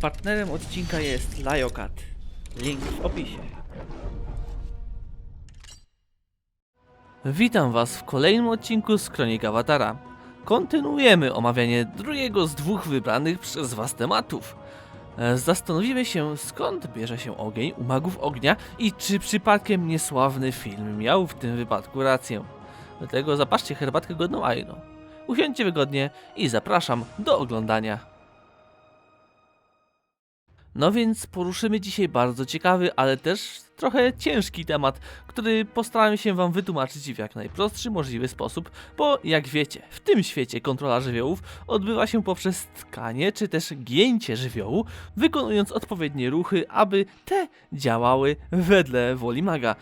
Partnerem odcinka jest Liokat. Link w opisie. Witam Was w kolejnym odcinku z Kronik Awatara. Kontynuujemy omawianie drugiego z dwóch wybranych przez Was tematów. E, Zastanowimy się skąd bierze się ogień u magów ognia i czy przypadkiem niesławny film miał w tym wypadku rację. Dlatego zapatrzcie herbatkę godną Aino. Usiądźcie wygodnie i zapraszam do oglądania. No więc poruszymy dzisiaj bardzo ciekawy, ale też trochę ciężki temat, który postaram się Wam wytłumaczyć w jak najprostszy możliwy sposób, bo jak wiecie, w tym świecie kontrola żywiołów odbywa się poprzez tkanie czy też gięcie żywiołu, wykonując odpowiednie ruchy, aby te działały wedle woli maga.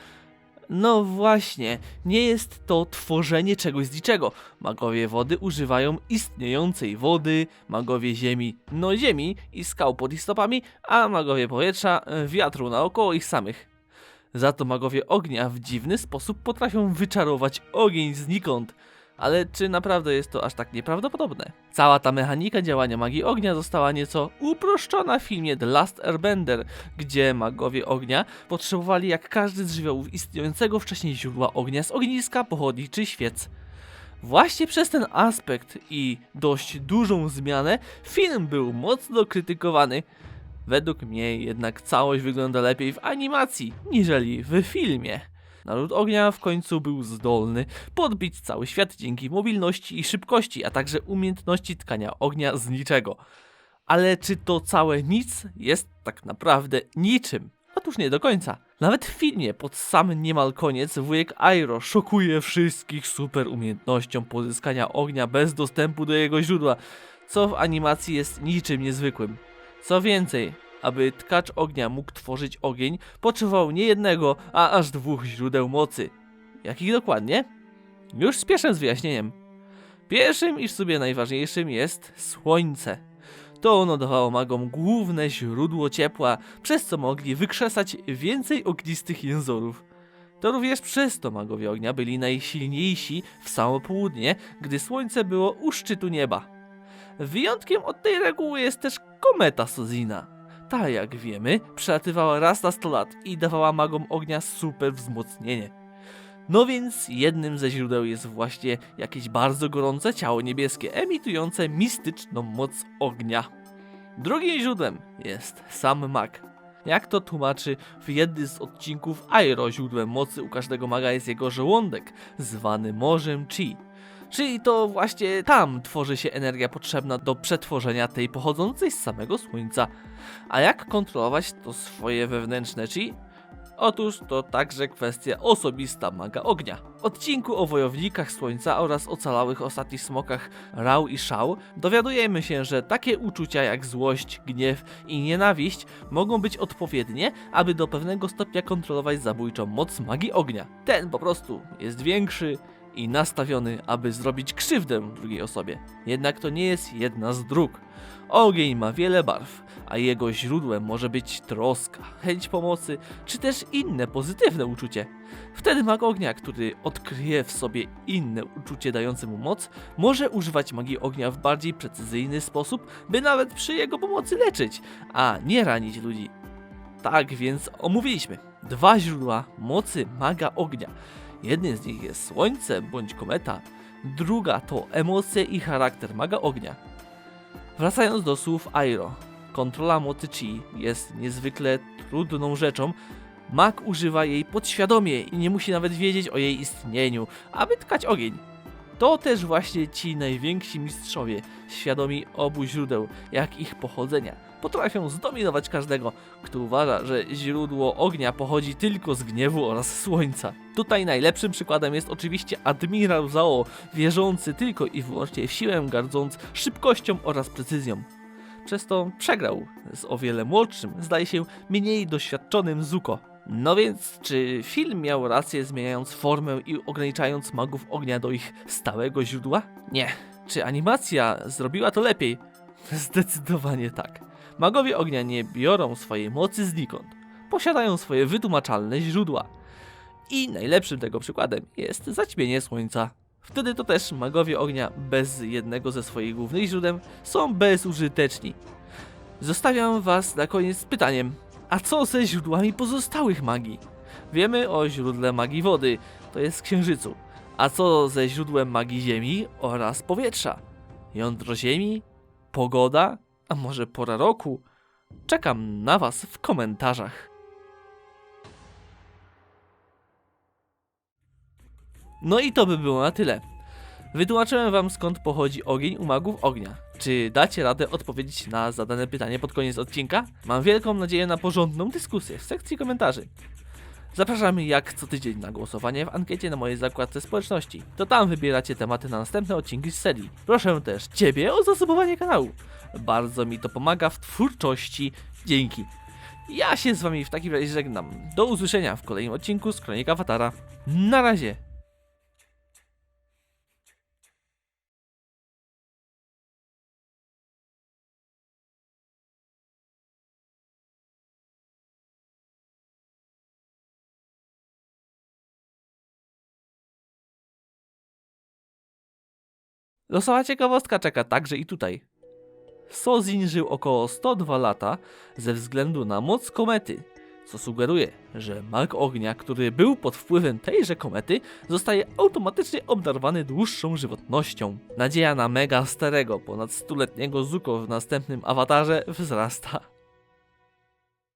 No właśnie, nie jest to tworzenie czegoś z niczego. Magowie wody używają istniejącej wody, magowie ziemi, no ziemi i skał pod ich stopami, a magowie powietrza e, wiatru naokoło ich samych. Za to magowie ognia w dziwny sposób potrafią wyczarować ogień znikąd. Ale czy naprawdę jest to aż tak nieprawdopodobne? Cała ta mechanika działania magii ognia została nieco uproszczona w filmie The Last Airbender, gdzie magowie ognia potrzebowali jak każdy z żywiołów istniejącego wcześniej źródła ognia z ogniska, pochodni czy świec. Właśnie przez ten aspekt i dość dużą zmianę film był mocno krytykowany. Według mnie jednak całość wygląda lepiej w animacji niżeli w filmie. Naród ognia w końcu był zdolny podbić cały świat dzięki mobilności i szybkości, a także umiejętności tkania ognia z niczego. Ale czy to całe nic jest tak naprawdę niczym? Otóż nie do końca. Nawet w filmie pod sam niemal koniec wujek Airo szokuje wszystkich super umiejętnością pozyskania ognia bez dostępu do jego źródła, co w animacji jest niczym niezwykłym. Co więcej, aby tkacz ognia mógł tworzyć ogień, potrzebował nie jednego, a aż dwóch źródeł mocy. Jakich dokładnie? Już spieszę z wyjaśnieniem. Pierwszym i w sobie najważniejszym jest słońce. To ono dawało magom główne źródło ciepła, przez co mogli wykrzesać więcej ognistych jęzorów. To również przez to magowie ognia byli najsilniejsi w samo południe, gdy słońce było u szczytu nieba. Wyjątkiem od tej reguły jest też kometa Sozina. Ta, jak wiemy, przelatywała raz na 100 lat i dawała magom ognia super wzmocnienie. No więc jednym ze źródeł jest właśnie jakieś bardzo gorące ciało niebieskie, emitujące mistyczną moc ognia. Drugim źródłem jest sam mag. Jak to tłumaczy w jednym z odcinków Airo, źródłem mocy u każdego maga jest jego żołądek, zwany morzem Chi. Czyli to właśnie tam tworzy się energia potrzebna do przetworzenia tej pochodzącej z samego słońca. A jak kontrolować to swoje wewnętrzne chi? Otóż to także kwestia osobista maga ognia. W odcinku o wojownikach słońca oraz ocalałych ostatnich smokach Rał i Szał dowiadujemy się, że takie uczucia jak złość, gniew i nienawiść mogą być odpowiednie, aby do pewnego stopnia kontrolować zabójczą moc magii ognia. Ten po prostu jest większy i nastawiony, aby zrobić krzywdę drugiej osobie. Jednak to nie jest jedna z dróg. Ogień ma wiele barw, a jego źródłem może być troska, chęć pomocy, czy też inne pozytywne uczucie. Wtedy mag ognia, który odkryje w sobie inne uczucie dające mu moc, może używać magii ognia w bardziej precyzyjny sposób, by nawet przy jego pomocy leczyć, a nie ranić ludzi. Tak więc omówiliśmy dwa źródła mocy maga ognia. Jednym z nich jest słońce bądź kometa, druga to emocje i charakter maga ognia. Wracając do słów Airo, kontrola mocy Chi jest niezwykle trudną rzeczą. Mag używa jej podświadomie i nie musi nawet wiedzieć o jej istnieniu, aby tkać ogień. To też właśnie ci najwięksi mistrzowie, świadomi obu źródeł, jak ich pochodzenia, potrafią zdominować każdego, kto uważa, że źródło ognia pochodzi tylko z gniewu oraz słońca. Tutaj najlepszym przykładem jest oczywiście admirał Zao, wierzący tylko i wyłącznie w siłę, gardząc szybkością oraz precyzją. Przez to przegrał z o wiele młodszym, zdaje się mniej doświadczonym Zuko. No więc, czy film miał rację zmieniając formę i ograniczając magów ognia do ich stałego źródła? Nie. Czy animacja zrobiła to lepiej? Zdecydowanie tak. Magowie ognia nie biorą swojej mocy znikąd. Posiadają swoje wytłumaczalne źródła. I najlepszym tego przykładem jest zaćmienie słońca. Wtedy to też magowie ognia bez jednego ze swoich głównych źródeł są bezużyteczni. Zostawiam was na koniec z pytaniem, a co ze źródłami pozostałych magii? Wiemy o źródle magii wody, to jest księżycu. A co ze źródłem magii ziemi oraz powietrza? Jądro ziemi? Pogoda? A może pora roku? Czekam na was w komentarzach. No i to by było na tyle. Wytłumaczyłem wam skąd pochodzi ogień u magów ognia. Czy dacie radę odpowiedzieć na zadane pytanie pod koniec odcinka? Mam wielką nadzieję na porządną dyskusję w sekcji komentarzy. Zapraszamy jak co tydzień na głosowanie w ankiecie na mojej zakładce społeczności. To tam wybieracie tematy na następne odcinki z serii. Proszę też Ciebie o zasubowanie kanału. Bardzo mi to pomaga w twórczości. Dzięki. Ja się z Wami w takim razie żegnam. Do usłyszenia w kolejnym odcinku z Kronika Awatara. Na razie. Losowa ciekawostka czeka także i tutaj. Sozin żył około 102 lata ze względu na moc komety, co sugeruje, że mag ognia, który był pod wpływem tejże komety, zostaje automatycznie obdarowany dłuższą żywotnością. Nadzieja na mega starego, ponad stuletniego Zuko w następnym awatarze wzrasta.